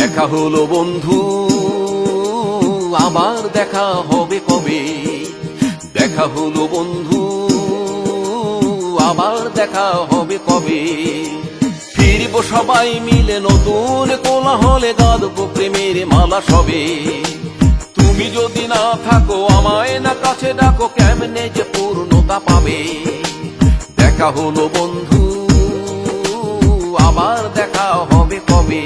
দেখা হলো বন্ধু, আবার দেখা হবে কবে? দেখা হলো বন্ধু, আবার দেখা হবে কবে? ফিরব সবাই মিলে নতুন কোলাহলে, গাঁদব প্রেমের মালা সবে। তুমি যদি না থাকো, আমায় না কাছে ডাকো, কেমনে যে পূর্ণতা পাবে? দেখা হলো বন্ধু, আবার দেখা হবে কবে?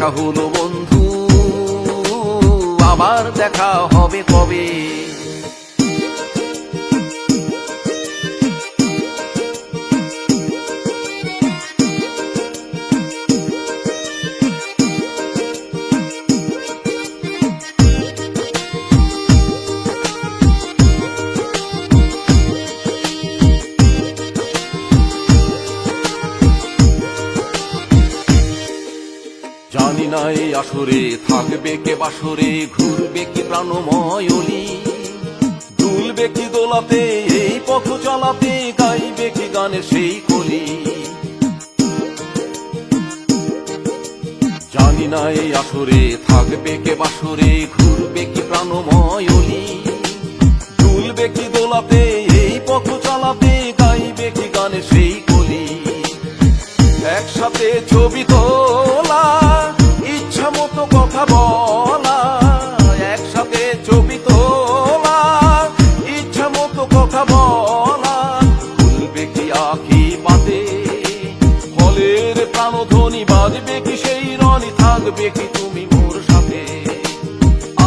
দেখা হলো বন্ধু আবার দেখা হবে কবে? এই আসরে, থাকবে কে বাসরে, ঘুরবে কি প্রাণময় অলি? দুলবে কি দোলাতে, এই পথ চলাতে, গাইবে কি গানে সেই কলি? জানি না এই আসরে, থাকবে কে বাসরে, ঘুরবে কি প্রাণময় অলি? দুলবে কি দোলাতে কথা বলা খুলবে কি আখি পাতে ফলের প্রাণধ্বনি বাজবে কি সেই রনি থাকবে কি তুমি মোর সাথে?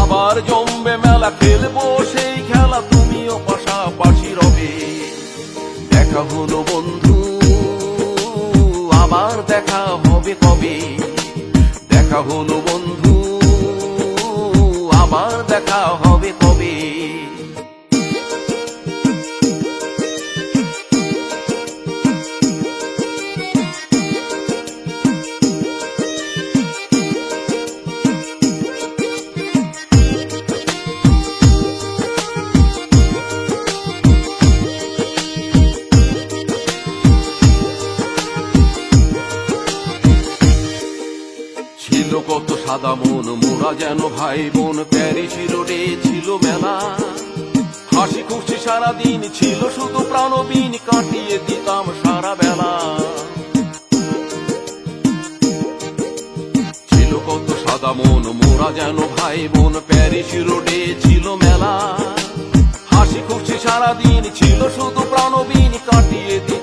আবার জমবে মেলা খেলব সেই খেলা তুমিও পাশাপাশি রবে। দেখা হলো বন্ধু, আবার দেখা হবে কবে? দেখা হলো বন্ধু, আবার দেখা হবে কবে? সাদা মন মোরা যেন ভাই বোন প্যারিস রোডে ছিল মেলা। হাসি খুশি সারাদিন ছিল, শুধু প্রাণবিন কাটিয়ে দিতাম সারা বেলা। ছিল কত সাদা মন, মোরা যেন ভাই বোন প্যারিস রোডে ছিল মেলা। হাসি খুশি সারাদিন ছিল, শুধু প্রাণবিন কাটিয়ে দিতাম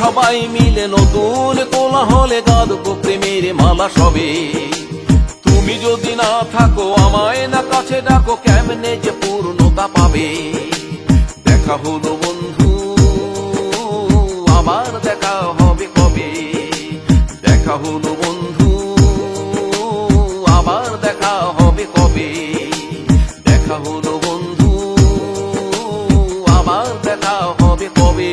সবাই মিলে নতুন কোলাহলে গাঁদব প্রেমের মালা সবে। তুমি যদি না থাকো, আমায় না কাছে ডাকো, কেমনে যে পূর্ণতা পাবে? দেখা হলো বন্ধু, আবার দেখা হবে কবে? দেখা হলো বন্ধু, আবার দেখা হবে কবে? দেখা হলো বন্ধু, আবার দেখা হবে কবে?